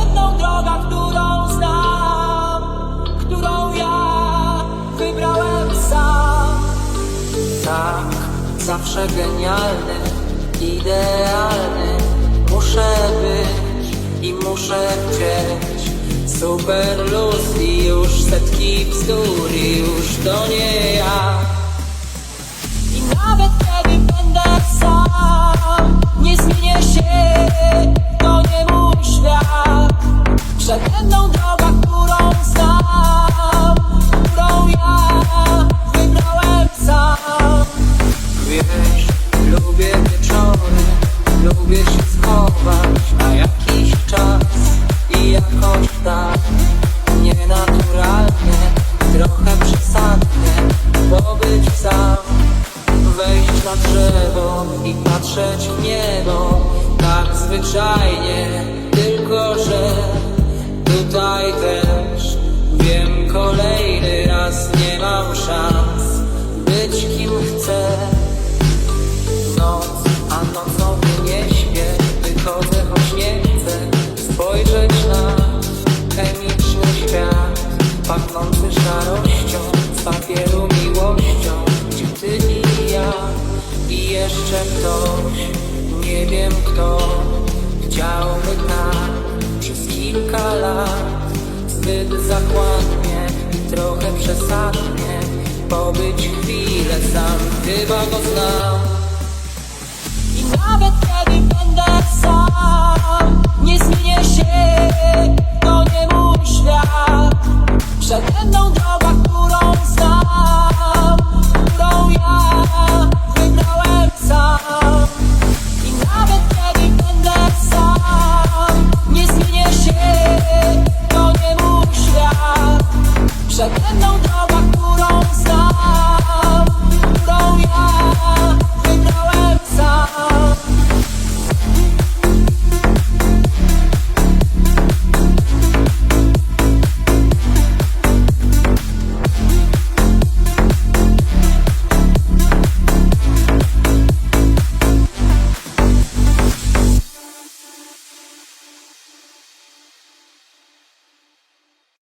jedyną droga, którą znam Którą ja wybrałem sam. Tak, zawsze genialny, idealny. Muszę być i muszę chcieć. Super Lucy, już setki bzdur Już to nie ja i patrzeć w niebo Tak zwyczajnie, tylko że tutaj też Wiem kolejny raz nie mam szans Być kim chcę. Noc, a nocą nie śpię Wychodzę, choć nie chcę Spojrzeć na chemiczny świat Pachnący szarością Z papieru miłością Gdzie ty i ja I jeszcze ktoś Nie wiem kto Chciałby tak przesadnie Pobyć chwilę sam. Chyba go znam